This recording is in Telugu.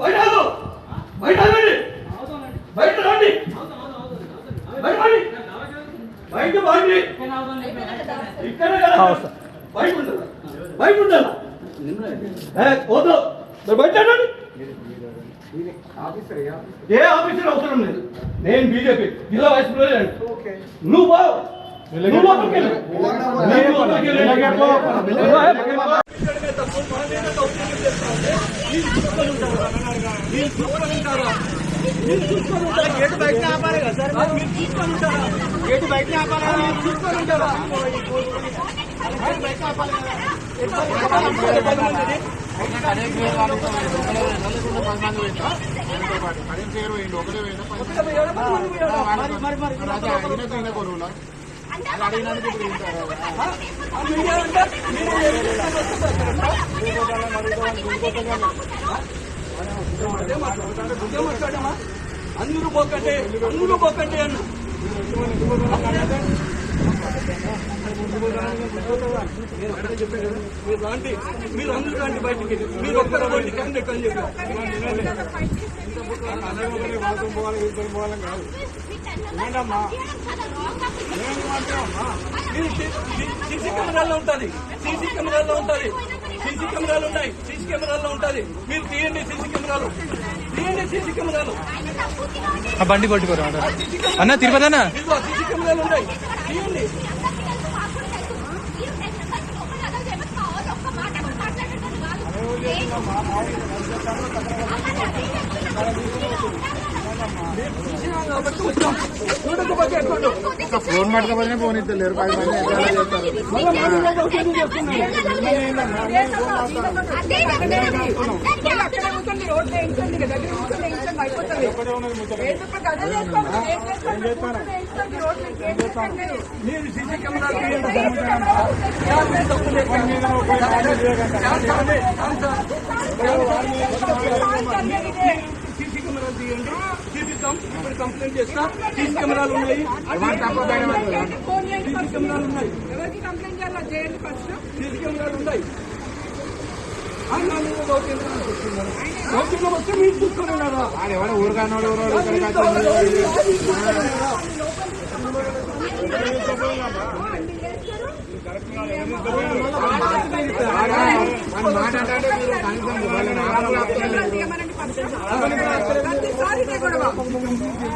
బయట. బయట ఆగండి. బయట రండి. బయట రండి. బయట బాండి ఇక్కడ కదా. బయట ఉండాలి? బయట ఉండాలి? ఏ, వద్దు బయట రండి. ఏ ఆఫీసర్ అవసరం లేదు. నేను బీజేపీ. జిల్లా వైస్ ప్రెసిడెంట్. నువ్వు బావు నువ్వు లోపలికి మీరు చూసుకొని ఉంటారా? మీరు చూసుకొని ఉంటారా? గేటు బయట ఆపాలి కదా సార్ మీరు చూసుకొని ఉంటారా? గేటు బయట ఆపాలి మీరు చూసుకొని ఉంటారా? బయట ఆపాలి కదా ఒకటే అదే మాట్లాడతాడు. అదే మాట్లాడమా? అందరూ పోకండి అందరూ పోకండి అన్న. నేను అక్కడే చెప్పాను కదా, మీరు రాండి మీరు అందరూ రండి బయటికి. మీరు ఒక్కరు పోండి కండి చెప్పాను మీరు సీసీ కెమెరాల్లో ఉంటుంది. సీసీ కెమెరాల్లో ఉంటుంది. సీసీ కెమెరాలు ఉన్నాయి. సీసీ కెమెరాల్లో ఉంటుంది. మీరు తీయండి సీసీ కెమెరాలు. తీయండి సీసీ కెమెరాలు. ఆ బండి కెమెరాలు అన్న తిరుపతి అన్న. సీసీ కెమెరాలు ఉన్నాయి. తీయండి. చూసినాం కాబట్టి వచ్చాం చూడకపోతే ఎక్కడో ఫోన్ పట్టుకపోతే ఫోన్ ఇస్తలేరు పది మంది ఎట్లా చేస్తారు కం- ఇప్పుడు కంప్లైంట్ చేస్తా సీసీ కెమెరాలు ఉన్నాయి సీసీ కెమెరాలు ఉన్నాయి ఎవరికి కంప్లైంట్ చేయాలి చేయండి ఫస్ట్ సీసీ కెమెరాలు ఉన్నాయి. దౌర్జన్యం వస్తే మీరు చూసుకొని ఊరుకానోడు ఎవరో మాట అంటే Thank you.